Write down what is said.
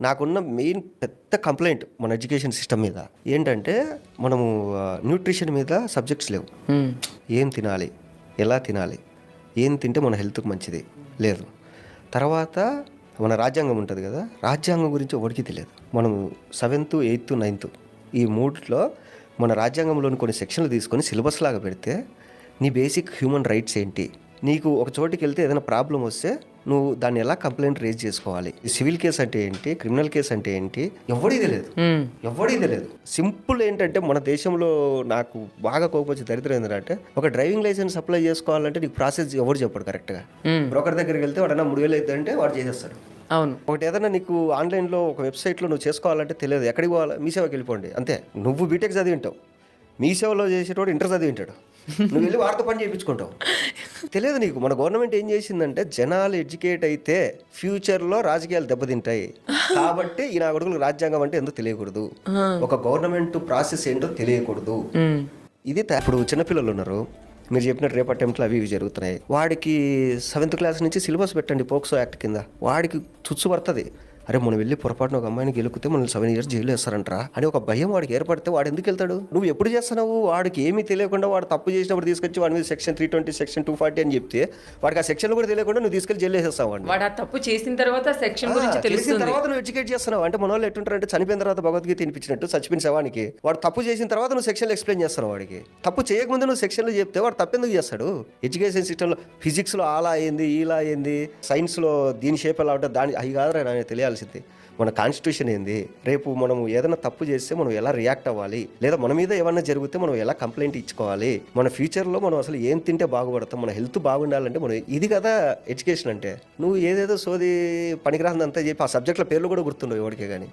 నాకున్న మెయిన్ పెద్ద కంప్లైంట్ మన ఎడ్యుకేషన్ సిస్టమ్ మీద ఏంటంటే మనము న్యూట్రిషన్ మీద సబ్జెక్ట్స్ లేవు. ఏం తినాలి? ఎలా తినాలి? ఏం తింటే మన హెల్త్కి మంచిది? లేదు. తర్వాత మన రాజ్యాంగం ఉంటుంది కదా రాజ్యాంగం గురించి ఎవరికి తెలియదు. మనం సెవెంత్ ఎయిత్ నైన్త్ ఈ మూడిట్లో మన రాజ్యాంగంలోని కొన్ని సెక్షన్లు తీసుకొని సిలబస్ లాగా పెడితే నీ బేసిక్ హ్యూమన్ రైట్స్ ఏంటి? నీకు ఒక చోటికి వెళ్తే ఏదైనా ప్రాబ్లం వస్తే నువ్వు దాన్ని ఎలా కంప్లైంట్ రేజ్ చేసుకోవాలి? సివిల్ కేసు అంటే ఏంటి? క్రిమినల్ కేసు అంటే ఏంటి? ఎవరిది తెలియదు. మ్మ్. ఎవడికి తెలియదు. సింపుల్ ఏంటంటే మన దేశంలో నాకు బాగా కోపొచ్చి దరిద్రం ఏంటంటే ఒక డ్రైవింగ్ లైసెన్స్ అప్లై చేసుకోవాలంటే నీకు ప్రాసెస్ ఎవరు చెప్పాడు కరెక్ట్గా. బ్రోకర్ దగ్గరికి వెళ్తే వాడన్నా మూడు వేలు అవుతుందంటే వాడు చేసేస్తాడు. అవును. ఒకటి ఏదైనా నీకు ఆన్లైన్లో ఒక వెబ్సైట్లో నువ్వు చేసుకోవాలంటే తెలియదు. ఎక్కడికి పోవాలి? మీ సేవకి వెళ్ళిపోండి. అంతే. నువ్వు బీటెక్ చదివి ఉంటావు. మీ సేవలో చేసేటోడు ఇంటర్ చదివి ఉంటాడు. నువ్వు వెళ్ళి వారితో పని చేయించుకుంటావు. తెలియదు నీకు. మన గవర్నమెంట్ ఏం చేసిందంటే జనాలు ఎడ్యుకేట్ అయితే ఫ్యూచర్లో రాజకీయాలు దెబ్బతింటాయి. కాబట్టి ఈ నా కొడుకులకు రాజ్యాంగం అంటే ఎందుకు తెలియకూడదు? ఒక గవర్నమెంట్ ప్రాసెస్ ఏంటో తెలియకూడదు. ఇది ఇప్పుడు చిన్నపిల్లలు ఉన్నారు. మీరు చెప్పినట్టు రేపు అటెంప్ట్లు అవి ఇవి జరుగుతున్నాయి. వాడికి సెవెంత్ క్లాస్ నుంచి సిలబస్ పెట్టండి పోక్సో యాక్ట్ కింద. వాడికి చుచ్చు పడుతుంది. అరే మనం వెళ్ళి పొరపాటున ఒక అమ్మాయిని గెలుకుతే మనం సెవెన్ ఇయర్స్ జైలు వేస్తారంటరా అని ఒక భయం వాడికి ఏర్పడితే వాడు ఎందుకు వెళ్తాడు? నువ్వు ఎప్పుడు చేస్తున్నావు? వాడికి ఏమీ తెలియకుండా వాడు తప్పు చేసినప్పుడు తీసుకొచ్చి వాడి మీద section three twenty section two forty అని చెప్తే వాడికి ఆ సెక్షన్ కూడా తెలియకుండా నువ్వు తీసుకెళ్ళి జైలు వేసేస్తావు వాడు ఆ తప్పు చేసిన తర్వాత సెక్షన్ గురించి తెలుస్తుంది. తర్వాత నువ్వు ఎడ్యుకేట్ చేస్తున్నావు. అంటే మన వాళ్ళు ఎట్టుంటారంటే చనిపోయిన తర్వాత భగవద్గీత తినిపించినట్టు చచ్చిపోయిన శవానికి వాడు తప్పు చేసిన తర్వాత నువ్వు సెక్షన్లు ఎక్స్ప్లెయిన్ చేస్తున్నావు వాడికి. తప్పు చేయకముందు నువ్వు సెక్షన్లు చెప్తే వాడు తప్పెందుకు చేస్తాడు? ఎడ్యుకేషన్ సిస్టంలో ఫిజిక్స్లో అలా అయింది ఇలా అయింది సైన్స్లో దీని షేప్ ఎలా ఉంటుంది దాని అవి కాదురా నాకు చేయాల్సింది. మన కాన్స్టిట్యూషన్ ఏంది? రేపు మనం ఏదైనా తప్పు చేస్తే మనం ఎలా రియాక్ట్ అవ్వాలి? లేదా మన మీద ఏమన్నా జరిగితే మనం ఎలా కంప్లైంట్ ఇచ్చుకోవాలి? మన ఫ్యూచర్లో మనం అసలు ఏం తింటే బాగుపడతాం? మన హెల్త్ బాగుండాలంటే మనం ఇది కదా ఎడ్యుకేషన్ అంటే. నువ్వు ఏదేదో సోది పనికిరాందంతా చెప్పి ఆ సబ్జెక్టుల పేర్లు కూడా గుర్తుండవు ఎవరికే కానీ